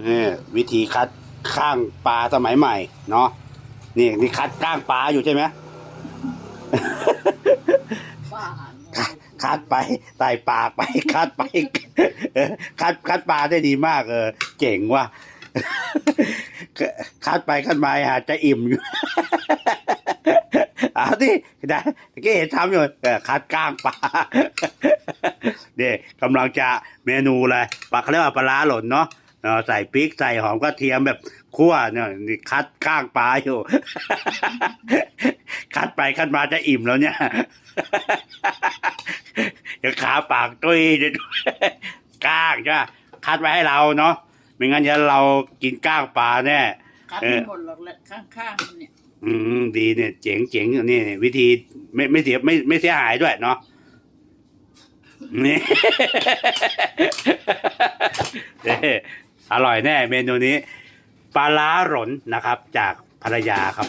นี่วิธีคัดข้างปลาสมัยใหม่เนาะนี่นี่คัดข้างปลาอยู่ใช่ไหมคัดไปใส่ปากไปคัดไปคัดคัดปลาได้ดีมากเออเจ๋งว่ะคัดไปคัดมาอาจจะอิ่มอยู่เอาที่ได้ตะกี้เห็นทำอยู่คัดก้างปลาเนี่ยกำลังจะเมนูเลยปลาเขาเรียกว่าปลาร้าหล่นเนาะ เออใส่พริกใส่หอมกระเทียมแบบคั่วเนี่ยนี่คัดก้างปลาอยู่ คัดไปคัดมาจะอิ่มแล้วเนี่ยเดี๋ยวขาปากตุ้ยจะก้างใช่ปะคัดไว้ให้เราเนาะไม่งั้นเดี๋ยวเรากินก้างปลาแน่คัดเอไม่อหมดหรอกแหละข้างๆมันเนี่ยอืมดีเนี่ย เจ๋งเจ๋งนี่วิธีไม่ไม่เสียไม่ไม่เสียหายด้วยเนาะนี่เอ้ อร่อยแน่เมนูนี้ปลาล้าหลนนะครับ จากภรรยาครับ